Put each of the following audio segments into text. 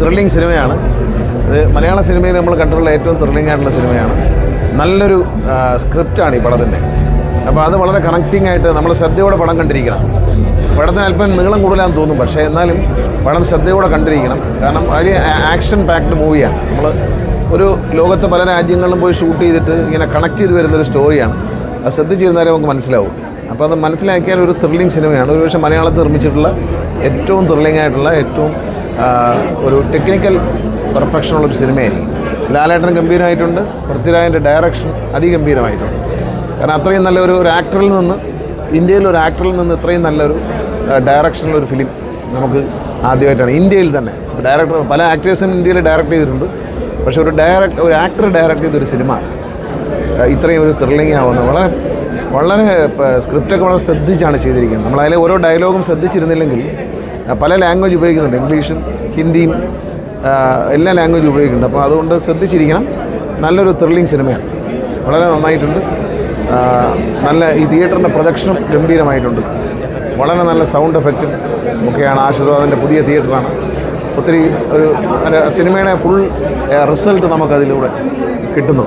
Thrilling സിനിമയാണ്. ഇത് മലയാള സിനിമയിൽ നമ്മൾ കണ്ടിട്ടുള്ള ഏറ്റവും ത്രില്ലിംഗ് ആയിട്ടുള്ള സിനിമയാണ്. നല്ലൊരു സ്ക്രിപ്റ്റാണ് ഈ പടത്തിന്റെ. അപ്പോൾ അത് വളരെ കണക്റ്റിംഗ് ആയിട്ട് നമ്മൾ ശ്രദ്ധയോടെ പടം കണ്ടിരിക്കണം. പടത്തിന് അല്പം നീളം കൂടുതലാന്ന് തോന്നും പക്ഷേ എന്നാലും പടം ശ്രദ്ധയോടെ കണ്ടിരിക്കണം. കാരണം വലിയ ആക്ഷൻ പാക്ഡ് മൂവിയാണ് നമ്മൾ ഒരു ലോകത്തെ പല രാജ്യങ്ങളിലും പോയി ഷൂട്ട് ചെയ്തിട്ട് ഇങ്ങനെ കണക്ട് ചെയ്ത് വരുന്നൊരു സ്റ്റോറിയാണ് അത് ശ്രദ്ധിച്ചിരുന്നാലേ നമുക്ക് മനസ്സിലാവും. അപ്പോൾ അത് മനസ്സിലാക്കിയാൽ ഒരു ത്രില്ലിംഗ് സിനിമയാണ്. ഒരുപക്ഷെ മലയാളത്തിൽ നിർമ്മിച്ചിട്ടുള്ള ഏറ്റവും ത്രില്ലിംഗ് ആയിട്ടുള്ള ഏറ്റവും ഒരു ടെക്നിക്കൽ പെർഫെക്ഷനുള്ളൊരു സിനിമയായിരിക്കും ലാലേട്ടൻ ഗംഭീരമായിട്ടുണ്ട്. പൃഥ്വിരാജിന്റെ ഡയറക്ഷൻ അതിഗംഭീരമായിട്ടുണ്ട്. കാരണം അത്രയും നല്ല ഒരു ആക്ടറിൽ നിന്ന് ഇന്ത്യയിൽ ഒരു ആക്ടറിൽ നിന്ന് ഇത്രയും നല്ലൊരു ഒരു ഫിലിം നമുക്ക് ആദ്യമായിട്ടാണ്. ഇന്ത്യയിൽ തന്നെ. ഡയറക്ടർ പല ആക്ടേഴ്സും ഇന്ത്യയിൽ ഡയറക്റ്റ് ചെയ്തിട്ടുണ്ട്. പക്ഷേ ഒരു ഡയറക്ട് ഒരു ആക്ടർ ഡയറക്റ്റ് ചെയ്തൊരു സിനിമ ഇത്രയും ഒരു ത്രില്ലിംഗ് ആവുന്നത് വളരെ വളരെ സ്ക്രിപ്റ്റൊക്കെ വളരെ ശ്രദ്ധിച്ചാണ് ചെയ്തിരിക്കുന്നത്. നമ്മളതിലെ ഓരോ ഡയലോഗും ശ്രദ്ധിച്ചിരുന്നില്ലെങ്കിൽ പല ലാംഗ്വേജ് ഉപയോഗിക്കുന്നുണ്ട്. ഇംഗ്ലീഷും ഹിന്ദിയും എല്ലാ ലാംഗ്വേജ് ഉപയോഗിക്കുന്നുണ്ട്. അപ്പോൾ അതുകൊണ്ട് ശ്രദ്ധിച്ചിരിക്കണം. നല്ലൊരു ത്രില്ലിംഗ് സിനിമയാണ് വളരെ നന്നായിട്ടുണ്ട്. നല്ല ഈ തിയേറ്ററിന്റെ പ്രൊജക്ഷനും ഗംഭീരമായിട്ടുണ്ട്. വളരെ നല്ല സൗണ്ട് എഫക്റ്റും ഒക്കെയാണ് ആശീർവാദിന്റെ പുതിയ തിയേറ്ററാണ് ഒത്തിരി ഒരു സിനിമയുടെ ഫുൾ റിസൾട്ട് നമുക്കതിലൂടെ കിട്ടുന്നു.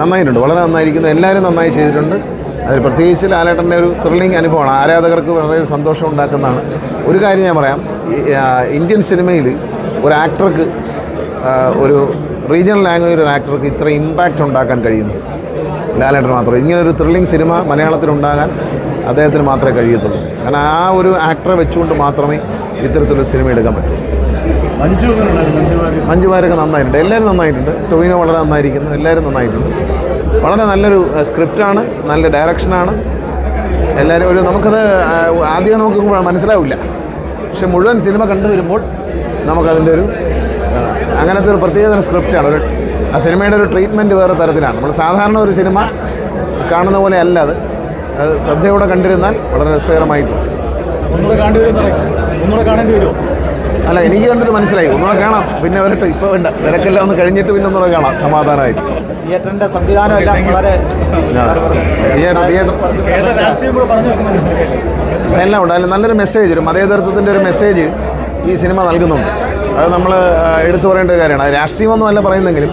നന്നായിട്ടുണ്ട്. വളരെ നന്നായിരിക്കുന്നു. എല്ലാവരും നന്നായി ചെയ്തിട്ടുണ്ട്. അതിൽ പ്രത്യേകിച്ച് ലാലേട്ടന്റെ ഒരു ത്രില്ലിംഗ് അനുഭവമാണ്. ആരാധകർക്ക് വളരെ സന്തോഷം ഉണ്ടാക്കുന്നതാണ്. ഒരു കാര്യം ഞാൻ പറയാം. ഇന്ത്യൻ സിനിമയിൽ ഒരു ആക്ടർക്ക് ഒരു റീജിയണൽ ലാംഗ്വേജ് ഒരു ആക്ടർക്ക് ഇത്ര ഇമ്പാക്റ്റ് ഉണ്ടാക്കാൻ കഴിയുന്നു. ലാലേട്ടൻ മാത്രം ഇങ്ങനെ ഒരു ത്രില്ലിംഗ് സിനിമ മലയാളത്തിലുണ്ടാകാൻ അദ്ദേഹത്തിന് മാത്രമേ കഴിയത്തുള്ളൂ. കാരണം ആ ഒരു ആക്ടറെ വെച്ചുകൊണ്ട് മാത്രമേ ഇത്തരത്തിലൊരു സിനിമ എടുക്കാൻ പറ്റൂ. മഞ്ജു മഞ്ജുമാരൊക്കെ നന്നായിട്ടുണ്ട്. എല്ലാവരും നന്നായിട്ടുണ്ട്. ടൊവിനോ വളരെ നന്നായിരിക്കുന്നു. എല്ലാവരും നന്നായിട്ടുണ്ട്. വളരെ നല്ലൊരു സ്ക്രിപ്റ്റാണ് നല്ല ഡയറക്ഷനാണ്. എല്ലാവരും ഒരു നമുക്കത് ആദ്യം നമുക്ക് മനസ്സിലാവില്ല. പക്ഷെ മുഴുവൻ സിനിമ കണ്ടു വരുമ്പോൾ നമുക്കതിന്റെ ഒരു അങ്ങനത്തെ ഒരു പ്രത്യേകതരം സ്ക്രിപ്റ്റാണ്. ഒരു ആ സിനിമയുടെ ഒരു ട്രീറ്റ്മെന്റ് വേറെ തരത്തിലാണ്. നമ്മൾ സാധാരണ ഒരു സിനിമ കാണുന്ന പോലെ അല്ല അത്. അത് ശ്രദ്ധയോടെ കണ്ടിരുന്നാൽ വളരെ രസകരമായി തോന്നും. അല്ല എനിക്ക് കണ്ടിട്ട് മനസ്സിലായി. ഒന്നുകൂടെ കാണാം. പിന്നെ വരട്ടെ ഇപ്പോൾ വേണ്ട. തിരക്കെല്ലാം ഒന്ന് കഴിഞ്ഞിട്ട് പിന്നെ ഒന്നുകൂടെ കാണാം. സമാധാനമായിട്ട്. തിയേറ്ററിന്റെ സംവിധാനം എല്ലാം വളരെ എല്ലാം ഉണ്ട്. അതിൽ നല്ലൊരു മെസ്സേജ് ഒരു മതേതരത്വത്തിന്റെ ഒരു മെസ്സേജ് ഈ സിനിമ നൽകുന്നുണ്ട്. അത് നമ്മൾ എടുത്തു പറയേണ്ട ഒരു കാര്യമാണ്. അത് രാഷ്ട്രീയമൊന്നുമല്ല പറയുന്നെങ്കിലും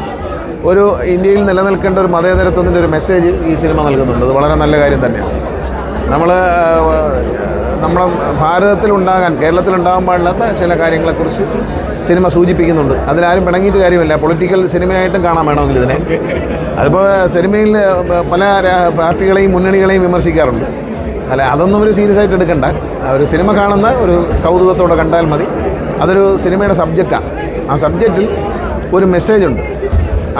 ഒരു ഇന്ത്യയിൽ നിലനിൽക്കേണ്ട ഒരു മതേതരത്വത്തിന്റെ ഒരു മെസ്സേജ് ഈ സിനിമ നൽകുന്നുണ്ട്. അത് വളരെ നല്ല കാര്യം തന്നെയാണ്. നമ്മൾ നമ്മുടെ ഭാരതത്തിലുണ്ടാകാൻ കേരളത്തിലുണ്ടാകാൻ പാടില്ലാത്ത ചില കാര്യങ്ങളെക്കുറിച്ച് സിനിമ സൂചിപ്പിക്കുന്നുണ്ട്. അതിലാരും പിണങ്ങിയിട്ട് കാര്യമില്ല. പൊളിറ്റിക്കൽ സിനിമയായിട്ടും കാണാൻ വേണമെങ്കിൽ ഇതിനെ. അതിപ്പോൾ സിനിമയിൽ പല പാർട്ടികളെയും മുന്നണികളെയും വിമർശിക്കാറുണ്ട്. അല്ല അതൊന്നും ഒരു സീരിയസ് ആയിട്ട് എടുക്കണ്ട. ആ ഒരു സിനിമ കാണുന്ന ഒരു കൗതുകത്തോടെ കണ്ടാൽ മതി. അതൊരു സിനിമയുടെ സബ്ജക്റ്റാണ് ആ സബ്ജക്റ്റിൽ ഒരു മെസ്സേജ് ഉണ്ട്.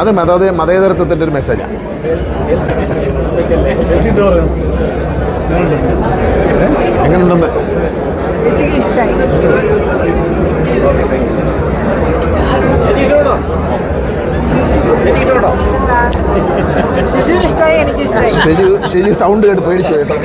അത് മത മതേതരത്വത്തിന്റെ ഒരു മെസ്സേജാണ് എങ്ങനെയുണ്ടെന്ന് ഓക്കെ താങ്ക് എങ്ങനെയുണ്ടെന്ന്? ഇഷ്ടമായി ഓക്കെ താങ്ക് യു ഷിജുവിന് ഇഷ്ടമായി എനിക്ക് ഇഷ്ടമായി ഷിജു ഷിജു സൗണ്ട് കേട്ട് പേടിച്ചു കേട്ടോ